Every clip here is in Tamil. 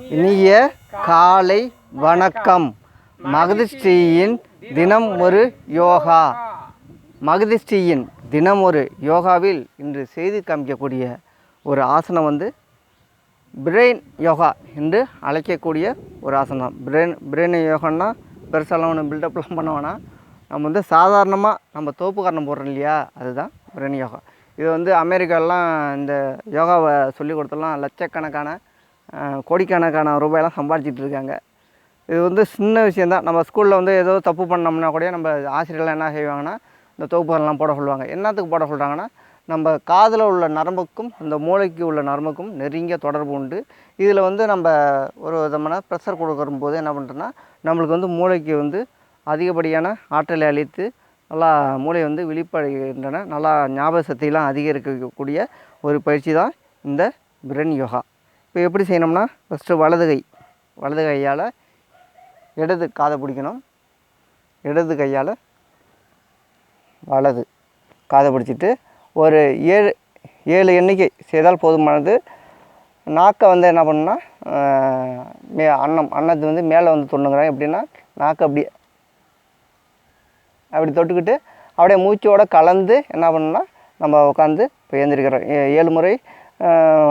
இனிய காலை வணக்கம். மகதிஸ்ரீயின் தினம் ஒரு யோகா. மகதிஸ்ரீயின் தினம் ஒரு யோகாவில் இன்று செய்து காமிக்கக்கூடிய ஒரு ஆசனம் வந்து பிரெயின் யோகா என்று அழைக்கக்கூடிய ஒரு ஆசனம். பிரெயின் பிரெயின் யோகான்னா பெருசாலாம் ஒன்று பில்டப்லாம் பண்ண வேணாம். நம்ம வந்து சாதாரணமாக நம்ம தோப்பு காரணம் போடுறோம் இல்லையா? அதுதான் பிரெயின் யோகா. இது வந்து அமெரிக்காலாம் இந்த யோகாவை சொல்லி கொடுத்தலாம் லட்சக்கணக்கான கோடிக்கணக்கான ரூபாயெல்லாம் சம்பாதிச்சிட்டு இருக்காங்க இது வந்து சின்ன விஷயந்தான். நம்ம ஸ்கூலில் வந்து ஏதோ தப்பு பண்ணோம்னா கூட நம்ம ஆசிரியர்லாம் என்ன செய்வாங்கன்னா இந்த தொகுப்புகள்லாம் போட சொல்லுவாங்க. என்னத்துக்கு போட சொல்கிறாங்கன்னா நம்ம காதில் உள்ள நரம்புக்கும் இந்த மூளைக்கு உள்ள நரம்புக்கும் நெருங்கிய தொடர்பு உண்டு. இதில் வந்து நம்ம ஒரு விதமான ப்ரெஷர் கொடுக்குற போது என்ன பண்ணுறோன்னா நம்மளுக்கு வந்து மூளைக்கு வந்து அதிகப்படியான ஆற்றலை அளித்து நல்லா மூளை வந்து விழிப்படைகின்றன. நல்லா ஞாபக சக்தியெல்லாம் அதிகரிக்கக்கூடிய ஒரு பயிற்சி தான் இந்த பிரென் யோகா. இப்போ எப்படி செய்யணும்னா ஃபஸ்ட்டு வலது கை வலது கையால் இடது காதை பிடிக்கணும். இடது கையால் வலது காதை பிடிச்சிட்டு ஒரு ஏழு ஏழு எண்ணிக்கை செய்தால் போதுமானது. நாக்கை வந்து என்ன பண்ணுன்னா மே அன்னம் அன்னத்து வந்து மேலே வந்து தொண்ணுங்கிறேன் எப்படின்னா நாக்கு அப்படியே அப்படி தொட்டுக்கிட்டு அப்படியே மூச்சோட கலந்து என்ன பண்ணுன்னா நம்ம உட்காந்து இப்போ எழுந்திருக்கிறோம். ஏ- ஏழு முறை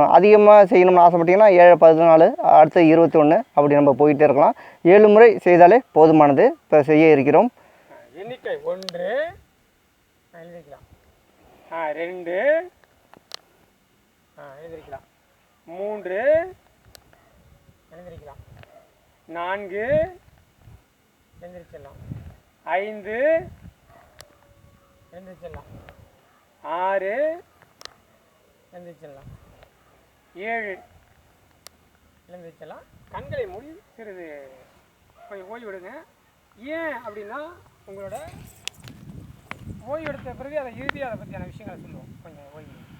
அதிகமாக செய்யணும்னு ஆசைப்பட்டீங்கன்னா ஏழு பதினாலு அடுத்து இருபத்தி ஒன்று அப்படி நம்ம போயிட்டே இருக்கலாம். ஏழு முறை செய்தாலே போதுமானது. இப்போ செய்ய இருக்கிறோம். எண்ணிக்கை ஒன்று. ஆ, எழுதிக்கலாம் ரெண்டு. ஆ மூன்று. எழுந்திருக்கலாம் நான்கு. எழுந்திரிச்சிடலாம் ஐந்து. எழுந்திரிச்சிடலாம் ஆறு. எழுந்திரிச்சிடலாம் ஏழு. எழுந்திரிச்சிடலாம் கண்களை மூடி சிறிது கொஞ்சம் ஓய்வு விடுங்க ஏன் அப்படின்னா உங்களோட ஓய்வு எடுத்த பிறகு அதை இறுதி அதை பற்றியான விஷயங்களை சொல்லுவோம். கொஞ்சம் ஓய்வு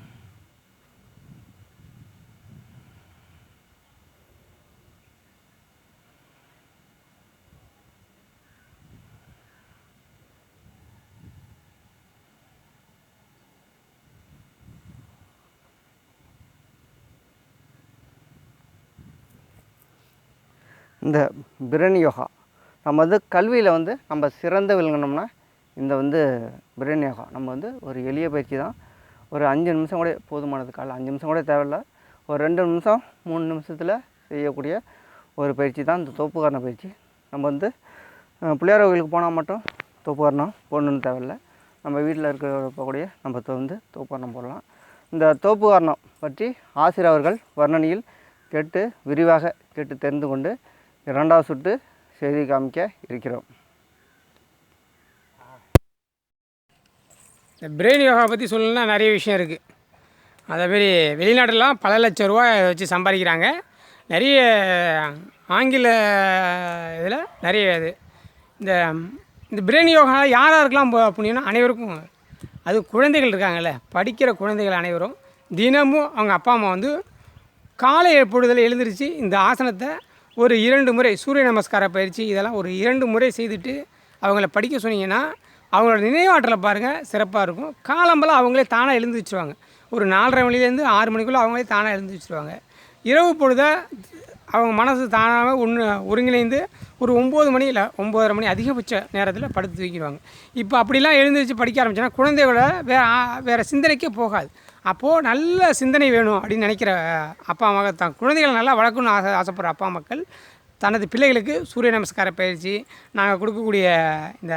இந்த பிரன் யோகா. நம்ம வந்து கல்வியில் வந்து நம்ம சிறந்து விளங்கணும்னா இந்த வந்து பிரன் யோகா. நம்ம வந்து ஒரு எளிய பயிற்சி தான். ஒரு அஞ்சு நிமிஷம் கூட போதுமானது. காலைல அஞ்சு நிமிஷம் கூட தேவையில்ல. ஒரு ரெண்டு நிமிஷம் மூணு நிமிஷத்தில் செய்யக்கூடிய ஒரு பயிற்சி தான் இந்த தோப்புக்காரண பயிற்சி. நம்ம வந்து அஹ், பிள்ளையார் கோயிலுக்கு போனால் மட்டும் தோப்புக்காரணம் போடணுன்னு தேவையில்ல. நம்ம வீட்டில் இருக்கக்கூடிய நம்ம வந்து தோப்புக்காரணம் போடலாம். இந்த தோப்புக்காரணம் பற்றி ஆசிரியர் அவர்கள் வர்ணனையில் கேட்டு விரிவாக கேட்டு தெரிந்து கொண்டு இரண்டாவது சுட்டு செய்தி காமிக்க இருக்கிறோம். இந்த பிரெயின் யோகா பற்றி சொல்லணும்னா நிறைய விஷயம் இருக்குது அதேமாரி வெளிநாட்டிலாம் பல லட்சம் ரூபாய் வச்சு சம்பாதிக்கிறாங்க. நிறைய ஆங்கில இதில் நிறைய இது. இந்த இந்த பிரெயின் யோகா யார் யாருக்கெல்லாம் பு- புண்ணியம்னா அனைவருக்கும் அது குழந்தைகள் இருக்காங்கல்ல படிக்கிற குழந்தைகள் அனைவரும் தினமும் அவங்க அப்பா அம்மா வந்து காலை பொழுதில் எழுந்திரிச்சு இந்த ஆசனத்தை ஒரு இரண்டு முறை சூரிய நமஸ்கார பயிற்சி இதெல்லாம் ஒரு இரண்டு முறை செய்துட்டு அவங்கள படிக்க சொன்னீங்கன்னா அவங்களோட நினைவாற்றலை பாருங்கள் சிறப்பாக இருக்கும். காலம்பெல்லாம் அவங்களே தானாக எழுந்து வச்சுருவாங்க. ஒரு நாலரை மணிலேருந்து ஆறு மணிக்குள்ளே அவங்களே தானாக எழுந்து வச்சுருவாங்க. இரவு பொழுத அவங்க மனசு தானாக ஒன்று ஒருங்கிணைந்து ஒரு ஒம்பது மணி இல்லை ஒம்பதரை மணி அதிகபட்ச நேரத்தில் படுத்து தூக்கிடுவாங்க இப்போ அப்படிலாம் எழுந்திருச்சு படிக்க ஆரம்பிச்சோன்னா குழந்தைகளோட வேறு வேறு சிந்தனைக்கே போகாது. அப்போது நல்ல சிந்தனை வேணும் அப்படின்னு நினைக்கிற அப்பா அம்மா தான் குழந்தைகளை நல்லா வளர்க்கணும்னு ஆசை ஆசைப்படுற அப்பா மக்கள் தனது பிள்ளைகளுக்கு சூரிய நமஸ்கார பயிற்சி நாங்கள் கொடுக்கக்கூடிய இந்த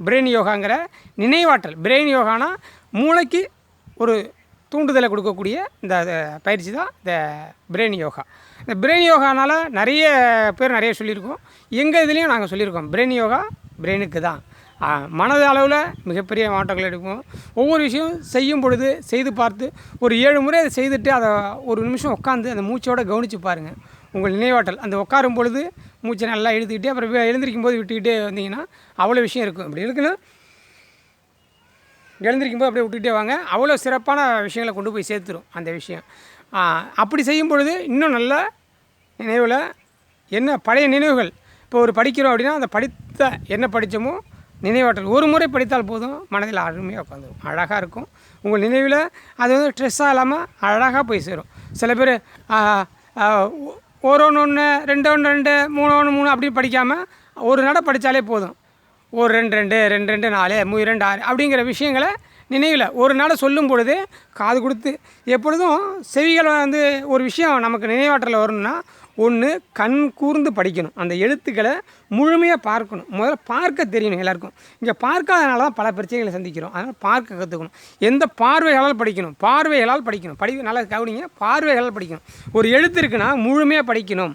பிரெயின் யோகாங்கிற நினைவாற்றல் பிரெயின் யோகானா மூளைக்கு ஒரு தூண்டுதலை கொடுக்கக்கூடிய இந்த பயிற்சி தான் இந்த பிரெயின் யோகா. இந்த பிரெயின் யோகானால் நிறைய பேர் நிறைய சொல்லியிருக்கோம். எங்கள் இதுலேயும் நாங்கள் சொல்லியிருக்கோம். பிரெயின் யோகா பிரெயினுக்கு தான். மனது அளவில் மிகப்பெரிய மாற்றங்கள் எடுக்கும் ஒவ்வொரு விஷயம் செய்யும் பொழுது செய்து பார்த்து ஒரு ஏழு முறை அதை செய்துட்டு அதை ஒரு நிமிஷம் உட்காந்து அந்த மூச்சோடு கவனித்து பாருங்கள் உங்கள் நினைவாட்டல் அந்த உட்காரும் பொழுது மூச்சை நல்லா இழுத்துக்கிட்டே அப்புறம் எழுந்திருக்கும் போது விட்டுக்கிட்டே வந்தீங்கன்னா அவ்வளோ விஷயம் இருக்கும். இப்படி இருக்குன்னா எழுந்திருக்கும் போது அப்படியே விட்டுக்கிட்டே வாங்க. அவ்வளோ சிறப்பான விஷயங்களை கொண்டு போய் சேர்த்துரும் அந்த விஷயம். அப்படி செய்யும் பொழுது இன்னும் நல்ல நினைவில் என்ன பழைய நினைவுகள். இப்போ ஒரு படிக்கிறோம் அப்படின்னா அந்த படித்த என்ன படித்தோமோ நினைவாற்றல். ஒரு முறை படித்தால் போதும். மனதில் அருமையாக உட்காந்துரும். அழகாக இருக்கும். உங்கள் நினைவில் அது வந்து ஸ்ட்ரெஸ்ஸாக இல்லாமல் அழகாக போய் சேரும். சில பேர் ஒ- ஒரு ஒன்று ஒன்று ரெண்டு ஒன்று ரெண்டு மூணு ஒன்று மூணு அப்படின்னு படிக்காமல் ஒரு நடை படித்தாலே போதும். ஒரு ரெண்டு ரெண்டு ரெண்டு ரெண்டு நாலு மூணு ரெண்டு ஆறு அப்படிங்கிற விஷயங்களை நினைவில் ஒரு நாளை சொல்லும் பொழுது காது கொடுத்து எப்பொழுதும் செவிகள் வந்து ஒரு விஷயம் நமக்கு நினைவாற்றலில் வரணும்னா ஒன்று கண் கூர்ந்து படிக்கணும். அந்த எழுத்துக்களை முழுமையாக பார்க்கணும். முதல்ல பார்க்க தெரியணும் எல்லாருக்கும். இங்கே பார்க்காதனால தான் பல பிரச்சனைகளை சந்திக்கிறோம். அதனால் பார்க்க கற்றுக்கணும் எந்த பார்வைகளால் படிக்கணும்? பார்வைகளால் படிக்கணும். படி நல்லா கவனிங்க. பார்வைகளால் படிக்கணும். ஒரு எழுத்து இருக்குன்னா முழுமையாக படிக்கணும்.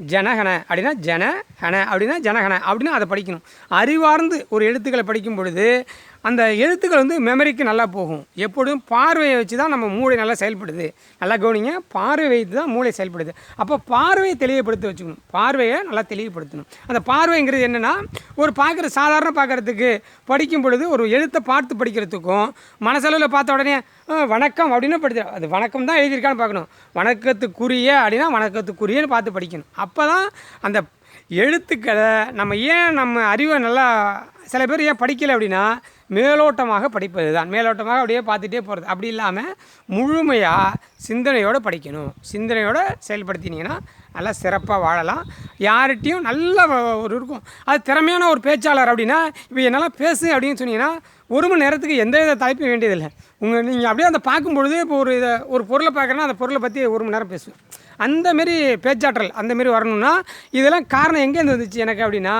ஜனகன அப்படின்னா ஜன ஹன அப்படின்னா ஜனகன அப்படின்னா அதை படிக்கணும். அறிவார்ந்து ஒரு எழுத்துக்களை படிக்கும் பொழுது அந்த எழுத்துக்கள் வந்து மெமரிக்கு நல்லா போகும். எப்பொழுதும் பார்வையை வச்சு தான் நம்ம மூளை நல்லா செயல்படுது. நல்லா கவனிங்க பார்வை வைத்து தான் மூளை செயல்படுது. அப்போ பார்வையை தெளிவுபடுத்த வச்சுக்கணும். பார்வையை நல்லா தெளிவுபடுத்தணும். அந்த பார்வைங்கிறது என்னென்னா ஒரு பார்க்குற சாதாரண பார்க்குறதுக்கு படிக்கும் பொழுது ஒரு எழுத்தை பார்த்து படிக்கிறதுக்கும் மனசளவில் பார்த்த உடனே வணக்கம் அப்படின்னு படிச்சு அது வணக்கம் தான் எழுதியிருக்கான்னு பார்க்கணும். வணக்கத்துக்குரிய அப்படின்னா வணக்கத்துக்குரியன்னு பார்த்து படிக்கணும். அப்போ தான் அந்த எழுத்துக்களை நம்ம ஏன் நம்ம அறிவை நல்லா சில பேர் ஏன் படிக்கலை அப்படின்னா மேலோட்டமாக படிப்பது தான். மேலோட்டமாக அப்படியே பார்த்துட்டே போகிறது அப்படி இல்லாமல் முழுமையாக சிந்தனையோடு படிக்கணும். சிந்தனையோடு செயல்படுத்தினீங்கன்னா நல்லா சிறப்பாக வாழலாம். யார்கிட்டையும் நல்ல ஒரு இருக்கும். அது திறமையான ஒரு பேச்சாளர் அப்படின்னா இப்போ என்னால் பேசு அப்படின்னு சொன்னீங்கன்னா ஒரு மணி நேரத்துக்கு எந்த வித தலைப்பும் வேண்டியதில்லை. உங்கள் நீங்கள் அப்படியே அந்த பார்க்கும்பொழுது இப்போ ஒரு இதை ஒரு பொருளை பார்க்குறேன்னா அந்த பொருளை பற்றி ஒரு மணி நேரம் பேசுவேன். அந்த மாரி பேச்சாற்றல் அந்த மாரி வரணும்னா இதெல்லாம் காரணம் எங்கேருந்து வந்துச்சு எனக்கு அப்படின்னா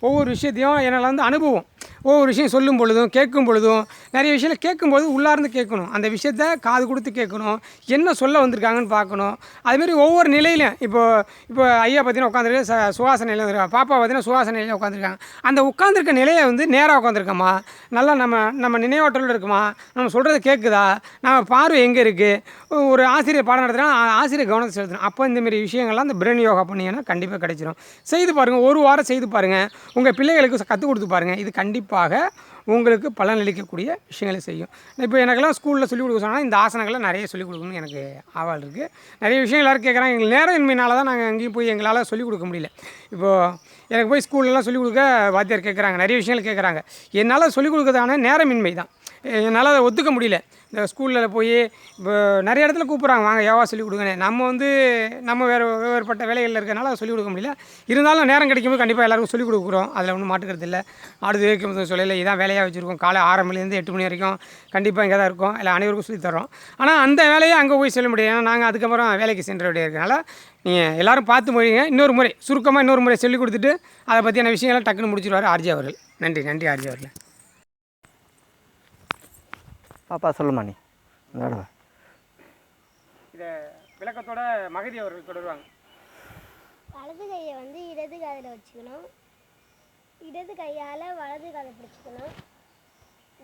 ஒவ்வொரு விஷயத்தையும் என்னால் வந்து அனுபவம். ஒவ்வொரு விஷயம் சொல்லும் பொழுதும் கேட்கும் பொழுதும் நிறைய விஷயங்கள் கேட்கும்போது உள்ளார்ந்து கேட்கணும். அந்த விஷயத்த காது கொடுத்து கேட்கணும். என்ன சொல்ல வந்திருக்காங்கன்னு பார்க்கணும். அதுமாரி ஒவ்வொரு நிலையிலையும் இப்போ இப்போ ஐயா பார்த்தீங்கன்னா உட்காந்துருக்கு ச சுவாச நிலையில் இருக்காங்க பாப்பா பார்த்தீங்கன்னா சுவாச நிலையில் உட்காந்துருக்காங்க அந்த உட்காந்துருக்க நிலையை வந்து நேராக உட்காந்துருக்கோமா நல்லா நம்ம நம்ம நினைவாற்றலோடு இருக்குமா? நம்ம சொல்கிறது கேட்குதா? நம்ம பார்வை எங்கே இருக்குது ஒரு ஆசிரியர் பாடம் நடத்துனா ஆசிரியர் கவனத்தை செலுத்தணும். அப்போ இந்தமாரி விஷயங்கள்லாம் அந்த பிரெயின் யோகா பண்ணிங்கன்னா கண்டிப்பாக கிடைச்சிரும். செய்து பாருங்கள் ஒரு வாரம் செய்து பாருங்கள் உங்கள் பிள்ளைகளுக்கு கற்றுக் கொடுத்து பாருங்கள் இது கண்டிப்பாக கண்டிப்பாக உங்களுக்கு பலனளிக்கக்கூடிய விஷயங்களை செய்யும். இப்போ எனக்கெல்லாம் ஸ்கூலில் சொல்லிக் கொடுக்க சொன்னால் இந்த ஆசனங்களை நிறைய சொல்லிக் கொடுக்கணும்னு எனக்கு ஆவல் இருக்குது நிறைய விஷயம் எல்லோரும் கேட்குறாங்க? எங்களுக்கு நேரம் இன்மையினால தான் நாங்கள் எங்கேயும் போய் எங்களால் சொல்லிக் கொடுக்க முடியல. இப்போது எனக்கு போய் ஸ்கூல்லலாம் சொல்லிக் கொடுக்க வாத்தியார் கேட்குறாங்க நிறைய விஷயங்கள் கேட்குறாங்க. என்னால் சொல்லிக் கொடுக்கறதான நேரமின்மை தான் என்னால் அதை ஒத்துக்க முடியல. இந்த ஸ்கூலில் போய் இப்போ நிறைய இடத்துல கூப்பிட்றாங்க வாங்க யோகா சொல்லிக் கொடுங்கன்னு. நம்ம வந்து நம்ம வேறு வேறுபட்ட வேலைகளில் இருக்கிறனால அதை சொல்லிக் கொடுக்க முடியல. இருந்தாலும் நேரம் கிடைக்கும்போது கண்டிப்பாக எல்லாருக்கும் சொல்லிக் கொடுக்குறோம். அதில் ஒன்றும் மாட்டுக்கிறது இல்லை. ஆடு வைக்கும் சொல்லலை இதான் வேலையாக வச்சுருக்கோம். காலை ஆறு மணிலேருந்து எட்டு மணி வரைக்கும் கண்டிப்பாக இங்கே தான் இருக்கும். இல்லை அனைவருக்கும் சொல்லித் தரோம் ஆனால் அந்த வேலையை அங்கே போய் சொல்ல முடியாது ஏன்னா நாங்கள் அதுக்கப்புறம் வேலைக்கு சென்ற வேண்டிய இருக்கனால நீங்கள் எல்லோரும் பார்த்து முடியுங்க. இன்னொரு முறை சுருக்கமாக இன்னொரு முறை சொல்லிக் கொடுத்துட்டு அதை பற்றியான விஷயங்கள்லாம் டக்குன்னு முடிச்சிருவார் ஆர்ஜி அவர்கள். நன்றி நன்றி ஆர்ஜி அவர்கள். பாப்பா சொல்லுமா நீ. விளையாடுவ. இதை விளக்கத்தோட மகதி அவர்கள் தொடருவாங்க. வலது கையை வந்து இடது காதில் வச்சுக்கணும். இடது கையால் வலது காதை பிடிச்சிக்கணும்.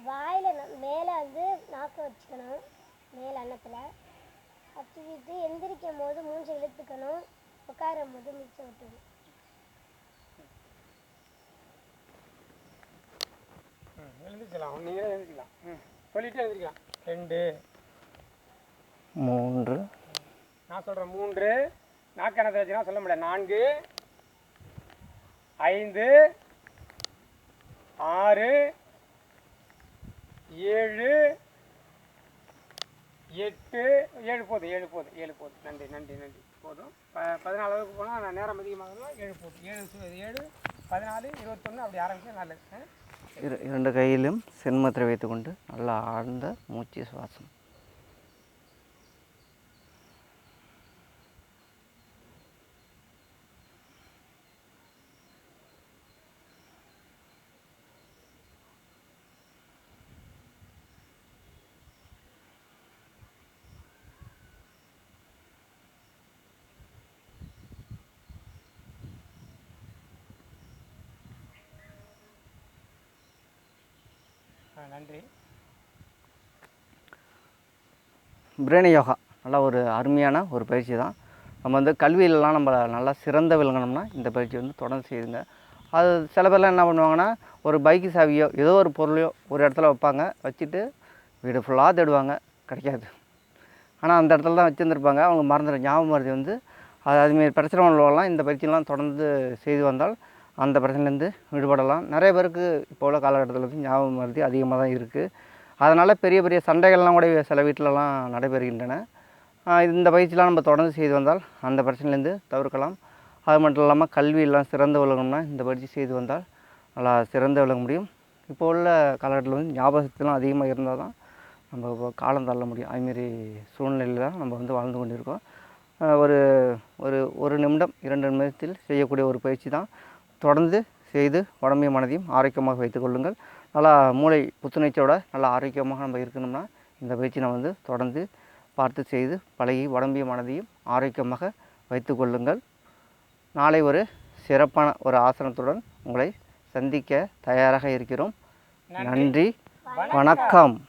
வாயில் மேலே வந்து நாக்கை வச்சுக்கணும். மேல் அன்னத்தில். வச்சுக்கிட்டு எந்திரிக்கும் போது மூஞ்சை இழுத்துக்கணும். உட்காரும் போது மூச்சை விட்டுணும் எழுந்திரிக்கலாம் நீங்களே எழுந்திரிக்கலாம். ம். சொல்லிட்டு எழுந்திரிக்கலாம் ரெண்டு. மூன்று. நான் சொல்கிறேன் மூன்று. நாக்கணத்தை வச்சுனா சொல்ல முடியாது. நான்கு. ஐந்து. ஆறு. ஏழு. எட்டு. ஏழு போதும் ஏழு போதும் ஏழு போதும் நன்றி நன்றி நன்றி. போதும். ப பதினாலு அளவுக்கு போனால் நான் நேரம் அதிகமாகலாம் ஏழு போதும் ஏழு ஏழு பதினாலு இருபத்தொன்று அப்படி ஆரம்பிச்சு நல்லது? இரு இரண்டு கையிலும் சென்மத்திரை வைத்துக்கொண்டு நல்லா ஆழ்ந்த மூச்சு சுவாசம். நன்றி. பிரேணி யோகா நல்லா ஒரு அருமையான ஒரு பயிற்சி தான். நம்ம வந்து கல்வியிலலாம் நம்ம நல்லா சிறந்த விளங்கணும்னா இந்த பயிற்சி வந்து தொடர்ந்து செய்யுங்க. அது சில பேர்லாம் என்ன பண்ணுவாங்கன்னா ஒரு பைக்கு சாவியோ ஏதோ ஒரு பொருளையோ ஒரு இடத்துல வைப்பாங்க. வச்சுட்டு வீடு ஃபுல்லாக தேடுவாங்க. கிடைக்காது. ஆனால் அந்த இடத்துல தான் வச்சுருந்துருப்பாங்க. அவங்க மறந்துடும் ஞாபகம் மருதி வந்து. அது அதுமாரி பிரச்சனை உள்ளவங்களாம் இந்த பயிற்சியெல்லாம் தொடர்ந்து செய்து வந்தால் அந்த பிரச்சனைலேருந்து விடுபடலாம். நிறைய பேருக்கு இப்போ உள்ள காலகட்டத்தில் வந்து ஞாபகம் மருதி அதிகமாக தான் இருக்குது அதனால் பெரிய பெரிய சண்டைகள்லாம் கூட சில வீட்டிலலாம் நடைபெறுகின்றன. இந்த பயிற்சிலாம் நம்ம தொடர்ந்து செய்து வந்தால் அந்த பிரச்சனையிலேருந்து தவிர்க்கலாம். அது மட்டும் இல்லாமல் கல்வியெல்லாம் சிறந்து விளங்கணும்னா இந்த பயிற்சி செய்து வந்தால் நல்லா சிறந்து விளங்க முடியும். இப்போ உள்ள காலகட்டத்தில் வந்து ஞாபகத்திலாம் அதிகமாக இருந்தால் தான் நம்ம இப்போ காலம் தள்ள முடியும். அதுமாரி சூழ்நிலையில் தான் நம்ம வந்து வாழ்ந்து கொண்டிருக்கோம். ஒரு ஒரு ஒரு நிமிடம் இரண்டு நிமிடத்தில் செய்யக்கூடிய ஒரு பயிற்சி தான். தொடர்ந்து செய்து உடம்பையும் மனதையும் ஆரோக்கியமாக வைத்துக் கொள்ளுங்கள். நல்லா மூளை புத்துணர்ச்சியோட நல்லா ஆரோக்கியமாக நம்ம இருக்கணும்னா இந்த பயிற்சி நம்ம வந்து தொடர்ந்து பார்த்து செய்து பழகி உடம்பையும் மனதையும் ஆரோக்கியமாக வைத்துக் கொள்ளுங்கள். நாளை ஒரு சிறப்பான ஒரு ஆசனத்துடன் உங்களை சந்திக்க தயாராக இருக்கிறோம். நன்றி. வணக்கம்.